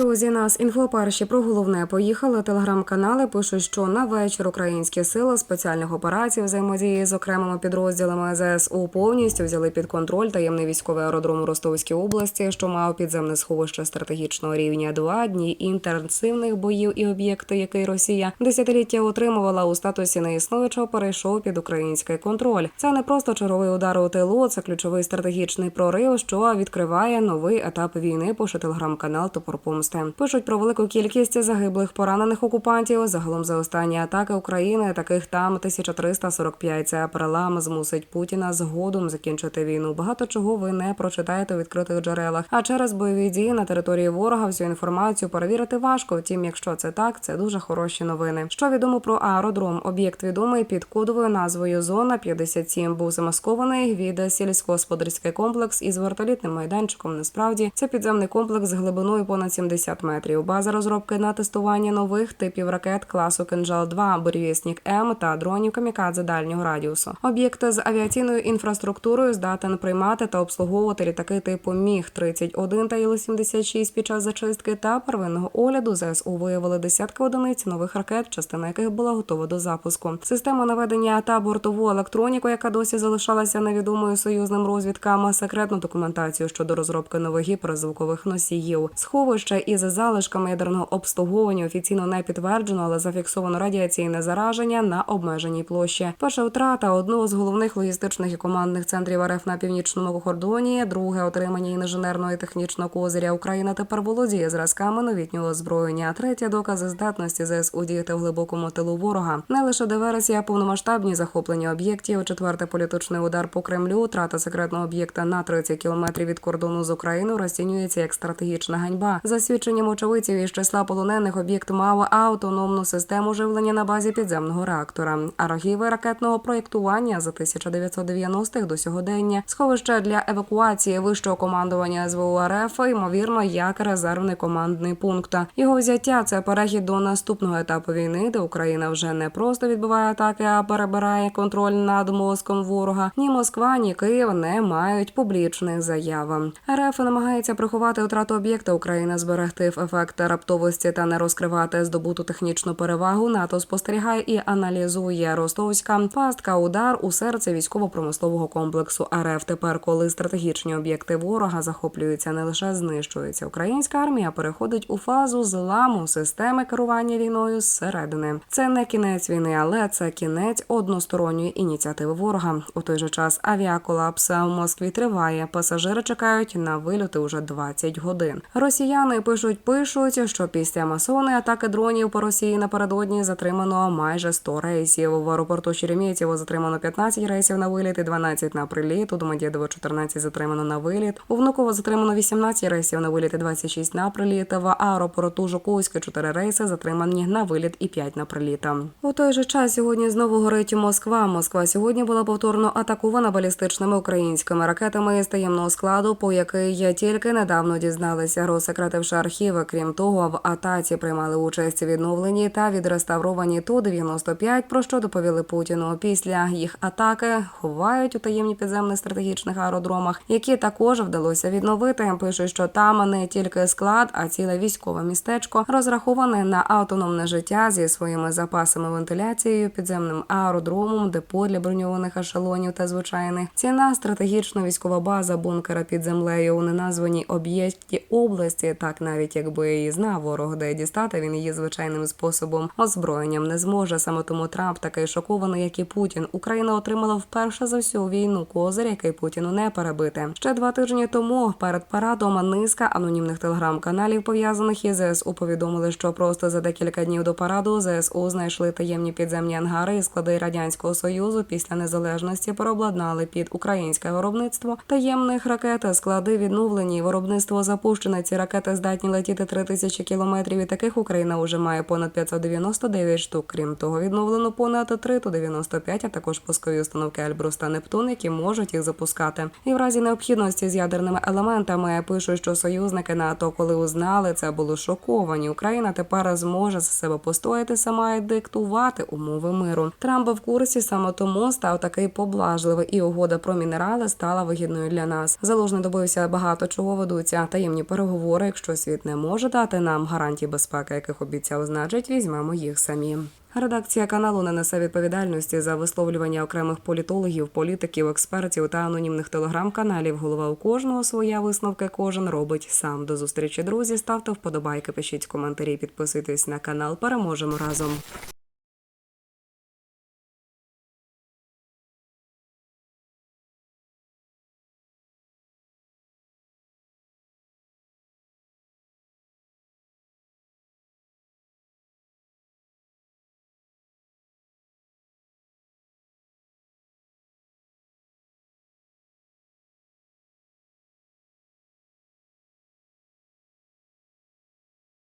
Друзі, нас інфоперші про головне поїхали. Телеграм-канали пишуть, що на вечір українські сили спеціальних операцій взаємодії з окремими підрозділами ЗСУ повністю взяли під контроль таємний військовий аеродром у Ростовській області, що мав підземне сховище стратегічного рівня. Два дні інтенсивних боїв і об'єкти, який Росія десятиліття утримувала у статусі неіснуючого, перейшов під український контроль. Це не просто черговий удар у тилу, це ключовий стратегічний прорив, що відкриває новий етап війни. Пише телеграм-канал Топор Помсти. Пишуть про велику кількість загиблих поранених окупантів. Загалом за останні атаки України таких там 1345. Це перелам змусить Путіна згодом закінчити війну. Багато чого ви не прочитаєте у відкритих джерелах. А через бойові дії на території ворога всю інформацію перевірити важко. Втім, якщо це так, це дуже хороші новини. Що відомо про аеродром? Об'єкт відомий під кодовою назвою Зона 57 був замаскований від сільськогосподарський комплекс із вертолітним майданчиком. Насправді це підземний комплекс з глибиною понад 70 метрів. База розробки на тестування нових типів ракет класу Кинжал 2 буревісник М та дронів камікадзе дальнього радіусу. Об'єкт з авіаційною інфраструктурою здатен приймати та обслуговувати літаки типу Міг 31 та Іл-76 під час зачистки та первинного огляду. ЗСУ виявили десятки одиниць нових ракет, частина яких була готова до запуску. Система наведення та бортову електроніку, яка досі залишалася невідомою союзним розвідкам, секретну документацію щодо розробки нових гіперзвукових носіїв. Сховище із залишками ядерного обслуговування офіційно не підтверджено, але зафіксовано радіаційне зараження на обмеженій площі. Перша втрата одного з головних логістичних і командних центрів РФ на північному кордоні. Друге отримання інженерного і технічного козиря. Україна тепер володіє зразками новітнього озброєння. Третє докази здатності ЗСУ діяти в глибокому тилу ворога. Не лише диверсія, повномасштабні захоплення об'єктів. Четверте політичний удар по Кремлю. Трата секретного об'єкта на 30 кілометрів від кордону з Україною розцінюється як стратегічна ганьба. За свідченням очевидців із числа полонених об'єкт мав автономну систему живлення на базі підземного реактора. Архіви ракетного проєктування за 1990-х до сьогодення. Сховище для евакуації вищого командування СВУ РФ, ймовірно, як резервний командний пункт. Його взяття це перехід до наступного етапу війни, де Україна вже не просто відбиває атаки, а перебирає контроль над мозком ворога. Ні Москва, ні Київ не мають публічних заяв. РФ намагається приховати втрату об'єкта. Україна зберегти ефект раптовості та не розкривати здобуту технічну перевагу. НАТО спостерігає і аналізує ростовська пастка. Удар у серце військово-промислового комплексу РФ. Тепер, коли стратегічні об'єкти ворога захоплюються, не лише знищується. Українська армія переходить у фазу зламу системи керування війною зсередини. Це не кінець війни, але це кінець односторонньої ініціативи ворога. У той же час авіаколапс в Москві триває. Пасажири чекають на вильоти уже 20 годин. Росіяни пишуть, пишуть, що після масової атаки дронів по Росії напередодні затримано майже 100 рейсів. В аеропорту Шереметьєво затримано 15 рейсів на виліт і 12 на приліт. У Домодєдово 14 затримано на виліт. У Внуково затримано 18 рейсів на виліт і 26 на приліт. В аеропорту Жуковське 4 рейси затримані на виліт і 5 на приліт. У той же час сьогодні знову горить Москва. Москва сьогодні була повторно атакована балістичними українськими ракетами з таємного складу, по який тільки недавно дізналися розсекретивши архіви. Крім того, в атаці приймали участь відновлені та відреставровані ту 95 про що доповіли Путіну. Після їх атаки ховають у таємні підземних стратегічних аеродромах, які також вдалося відновити. Пишуть, що там не тільки склад, а ціле військове містечко розраховане на автономне життя зі своїми запасами вентиляцією, підземним аеродромом, депо для броньованих ешелонів та звичайних ціна стратегічна військова база бункера під землею у неназваній об'єкті області. Так навіть якби її знав ворог, де дістати він її звичайним способом озброєнням не зможе. Саме тому Трамп такий шокований, як і Путін. Україна отримала вперше за всю війну козир, який Путіну не перебити. Ще два тижні тому перед парадом низка анонімних телеграм-каналів пов'язаних із ЗСУ повідомили, що просто за декілька днів до параду ЗСУ знайшли таємні підземні ангари і склади радянського союзу після незалежності переобладнали під українське виробництво таємних ракет. Склади відновлені. Виробництво запущене. Ці ракети здатні летіти 3000 кілометрів. І таких Україна вже має понад 599 штук. Крім того, відновлено понад 395, а також пускові установки Ельбрус та Нептун, які можуть їх запускати. І в разі необхідності з ядерними елементами пишуть, що союзники НАТО, коли узнали це, були шоковані. Україна тепер зможе за себе постояти сама і диктувати умови миру. Трамп в курсі саме тому став такий поблажливий, і угода про мінерали стала вигідною для нас. Залужний добився багато чого ведуться таємні переговори. Якщо світ світ не може дати нам гарантій безпеки, яких обіцяв, значить, візьмемо їх самі. Редакція каналу не несе відповідальності за висловлювання окремих політологів, політиків, експертів та анонімних телеграм-каналів. Голова у кожного своя висновки кожен робить сам. До зустрічі, друзі. Ставте вподобайки, пишіть коментарі, підписуйтесь на канал. Переможемо разом.